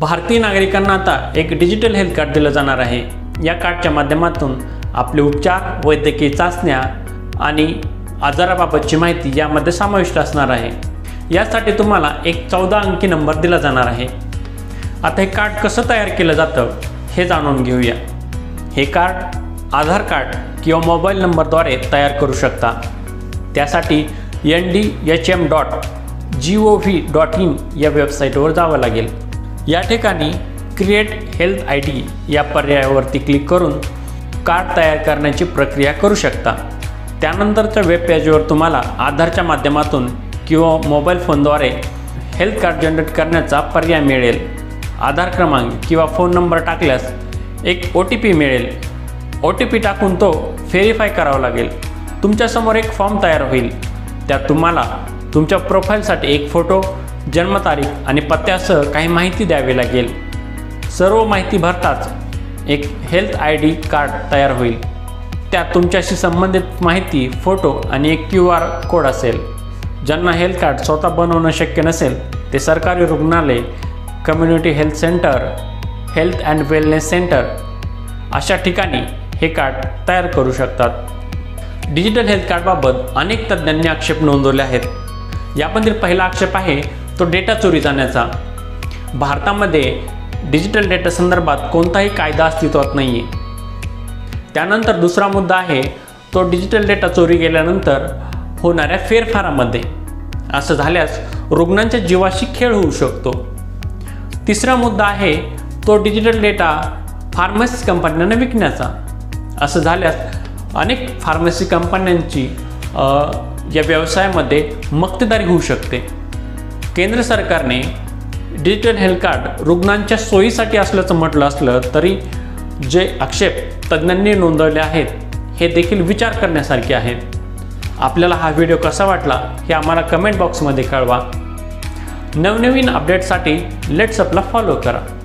भारतीय नागरिकांना आता एक डिजिटल हेल्थ कार्ड दिलं जाणार आहे. या कार्डच्या माध्यमातून आपले उपचार वैद्यकीय चाचण्या आणि आजाराबाबतची माहिती यामध्ये समाविष्ट असणार आहे. यासाठी तुम्हाला एक चौदा अंकी नंबर दिला जाणार आहे. आता हे कार्ड कसं तयार केलं जातं हे जाणून घेऊया. हे कार्ड आधार कार्ड किंवा मोबाईल नंबरद्वारे तयार करू शकता. त्यासाठी N D H M dot G O V dot in या वेबसाईटवर जावं लागेल. या ठिकाणी क्रिएट हेल्थ आय डी या पर्यायावरती क्लिक करून कार्ड तयार करण्याची प्रक्रिया करू शकता. त्यानंतरच्या वेब पेजवर तुम्हाला आधारच्या माध्यमातून किंवा मोबाईल फोनद्वारे हेल्थ कार्ड जनरेट करण्याचा पर्याय मिळेल. आधार क्रमांक किंवा फोन नंबर टाकल्यास एक ओ टी पी मिळेल. ओ टी पी टाकून तो व्हेरीफाय करावा लागेल. तुमच्यासमोर एक फॉर्म तयार होईल. त्यात तुम्हाला तुमच्या प्रोफाईलसाठी एक फोटो जन्मतारीख आणि पत्त्यासह काही माहिती द्यावी लागेल. सर्व माहिती भरताच एक हेल्थ आय डी कार्ड तयार होईल. त्यात तुमच्याशी संबंधित माहिती फोटो आणि एक क्यू आर कोड असेल. ज्यांना हेल्थ कार्ड स्वतः बनवणं शक्य नसेल ते सरकारी रुग्णालय community health centre health and wellness centre अशा ठिकाणी हे कार्ड तयार करू शकतात. डिजिटल हेल्थ कार्डबाबत अनेक तज्ज्ञांनी आक्षेप नोंदवले आहेत. यामधील पहिला आक्षेप आहे तो डेटा चोरी जाण्याचा. भारतामध्ये डिजिटल डेटा संदर्भात कोणताही कायदा अस्तित्वात नाही आहे त्यानंतर दुसरा मुद्दा आहे तो डिजिटल डेटा चोरी गेल्यानंतर होणाऱ्या फेरफारामध्ये. असं झाल्यास रुग्णांच्या जीवाशी खेळ होऊ शकतो. तिसरा मुद्दा आहे तो डिजिटल डेटा फार्मसी कंपन्यांना विकण्याचा. असं झाल्यास अनेक फार्मसी कंपन्यांची या व्यवसायामध्ये मक्तेदारी होऊ शकते. केंद्र सरकारने डिजिटल हेल्थ कार्ड रुग्णांच्या सोयीसाठी असल्याचं म्हटलं असलं तरी जे आक्षेप तज्ज्ञांनी नोंदवले आहेत हे देखील विचार करण्यासारखे आहेत. आपल्याला हा व्हिडिओ कसा वाटला हे आम्हाला कमेंट बॉक्समध्ये कळवा. नवनवीन अपडेटसाठी लेट्सअपला फॉलो करा.